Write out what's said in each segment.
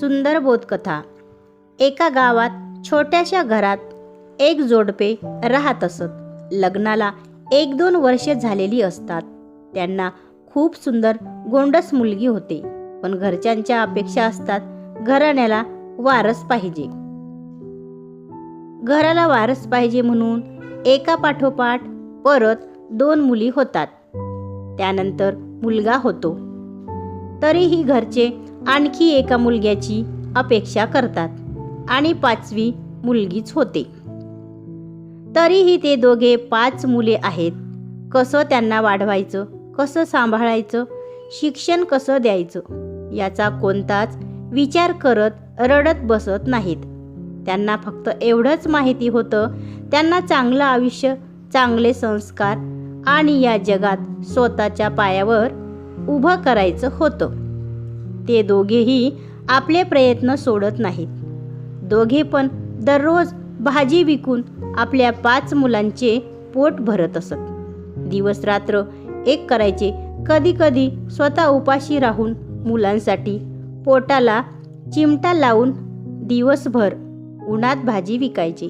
सुंदर बोधकथा. एका गावात छोट्याशा घरात एक जोडपे राहत असत. लग्नाला एक दोन वर्षे झालेली असतात. त्यांना खूप सुंदर गोंडस मुलगी होते. पण घरच्यांच्या अपेक्षा असतात घराण्याला वारस पाहिजे. घराला वारस पाहिजे म्हणून एका पाठोपाठ परत दोन मुली होतात. त्यानंतर मुलगा होतो. तरीही घरचे आणखी एका मुलग्याची अपेक्षा करतात आणि पाचवी मुलगीच होते. तरीही ते दोघे पाच मुले आहेत. कसं त्यांना वाढवायचं कसं सांभाळायचं शिक्षण कसं द्यायचं याचा कोणताच विचार करत रडत बसत नाहीत. त्यांना फक्त एवढंच माहिती होतं त्यांना चांगलं आयुष्य चांगले संस्कार आणि या जगात स्वतःच्या पायावर उभं करायचं होतं. ते दोघेही आपले प्रयत्न सोडत नाहीत. दोघे पण दररोज भाजी विकून आपल्या पाच मुलांचे पोट भरत असत. दिवस रात्र एक करायचे कधी कधी स्वतः उपाशी राहून मुलांसाठी पोटाला चिमटा लावून दिवसभर उन्हात भाजी विकायचे.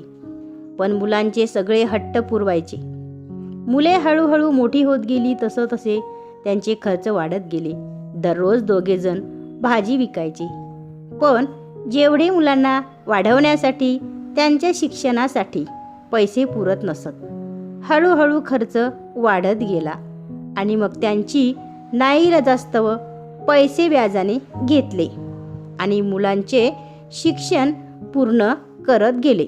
पण मुलांचे सगळे हट्ट पुरवायचे. मुले हळूहळू मोठी होत गेली तसं तसे त्यांचे खर्च वाढत गेले. दररोज दोघेजण भाजी विकायचे. पण जेवढे मुलांना वाढवण्यासाठी त्यांच्या शिक्षणासाठी पैसे पुरत नसत. हळूहळू खर्च वाढत गेला आणि मग त्यांची नाईलाजास्तव पैसे व्याजाने घेतले आणि मुलांचे शिक्षण पूर्ण करत गेले.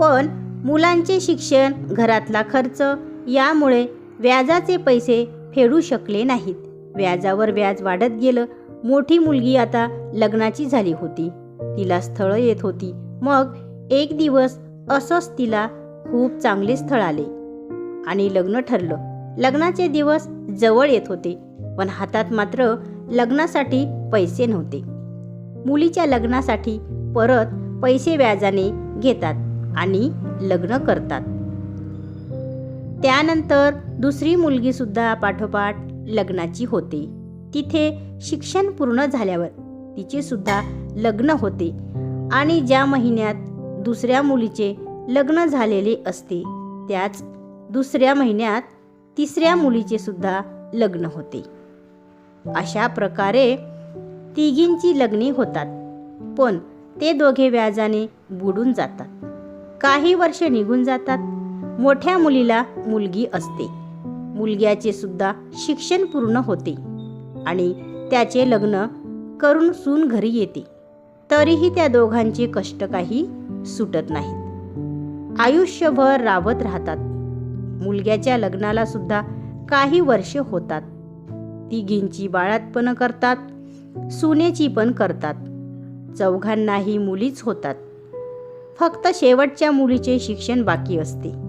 पण मुलांचे शिक्षण घरातला खर्च यामुळे व्याजाचे पैसे फेडू शकले नाहीत. व्याजावर व्याज वाढत गेलं. मोठी मुलगी आता लग्नाची झाली होती. तिला स्थळं येत होती. मग एक दिवस असंच तिला खूप चांगले स्थळ आले. आणि लग्न ठरलं. लग्नाचे दिवस जवळ येत होते. पण हातात मात्र लग्नासाठी पैसे नव्हते. मुलीच्या लग्नासाठी परत पैसे व्याजाने घेतात आणि लग्न करतात. त्यानंतर दुसरी मुलगीसुद्धा पाठोपाठ लग्नाची होते. तिथे शिक्षण पूर्ण झाल्यावर तिचे सुद्धा लग्न होते आणि ज्या महिन्यात दुसऱ्या मुलीचे लग्न झालेले असते त्याच दुसऱ्या महिन्यात तिसऱ्या मुलीचे सुद्धा लग्न होते. अशा प्रकारे तिघींची लग्ने होतात पण ते दोघे व्याजाने बुडून जातात. काही वर्ष निघून जातात मोठ्या मुलीला मुलगी असते. मुलग्याचे सुद्धा शिक्षण पूर्ण होते आणि त्याचे लग्न करून सून घरी येते. तरीही त्या दोघांचे कष्ट काही सुटत नाहीत. आयुष्यभर राबत राहतात. मुलग्याच्या लग्नाला सुद्धा काही वर्ष होतात. तिघींची बाळातपण करतात सुनेची पण करतात. चौघांनाही मुलीच होतात. फक्त शेवटच्या मुलीचे शिक्षण बाकी असते.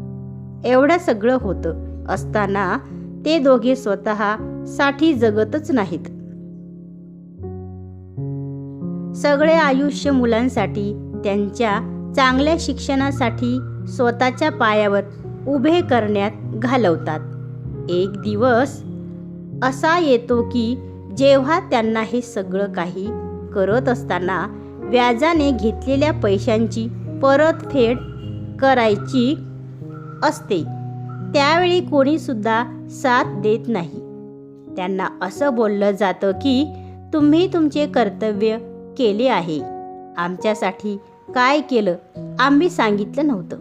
एवढं सगळं होतं असताना ते दोघे स्वतः साठी जगतच नाहीत. सगळे आयुष्य मुलांसाठी त्यांच्या चांगल्या शिक्षणासाठी स्वतःच्या पायावर उभे करण्यात घालवतात. एक दिवस असा येतो की जेव्हा त्यांना हे सगळं काही करत असताना व्याजाने घेतलेल्या पैशांची परतफेड करायची असते. त्यावेळी कोणीसुद्धा साथ देत नाही. त्यांना असं बोललं जातं की तुम्ही तुमचे कर्तव्य केले आहे. आमच्यासाठी काय केलं आम्ही सांगितलं नव्हतं.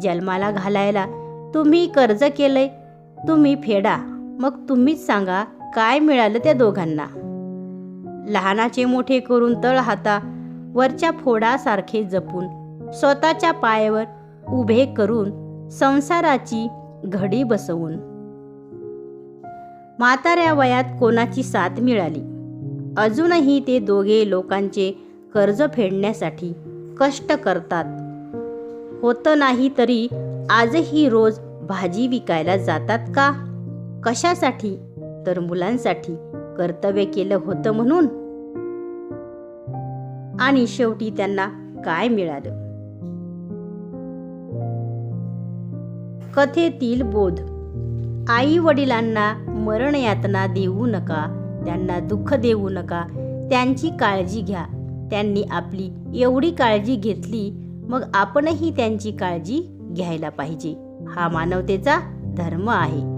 जन्माला घालायला तुम्ही कर्ज केलंय तुम्ही फेडा. मग तुम्हीच सांगा काय मिळालं त्या दोघांना. लहानाचे मोठे करून तळ हाता वरच्या फोडासारखे जपून स्वतःच्या पायावर उभे करून संसाराची घडी बसवून. म्हाताऱ्या वयात कोणाची साथ मिळाली? अजूनही ते दोघे लोकांचे कर्ज फेडण्यासाठी कष्ट करतात. होतं नाही तरी आजही रोज भाजी विकायला जातात का? कशासाठी? तर मुलांसाठी कर्तव्य केलं होतं म्हणून. आणि शेवटी त्यांना काय मिळालं? कथेतील बोध. आई वडिलांना मरण यातना देऊ नका त्यांना दुःख देऊ नका त्यांची काळजी घ्या. त्यांनी आपली एवढी काळजी घेतली मग आपणही त्यांची काळजी घ्यायला पाहिजे. हा मानवतेचा धर्म आहे.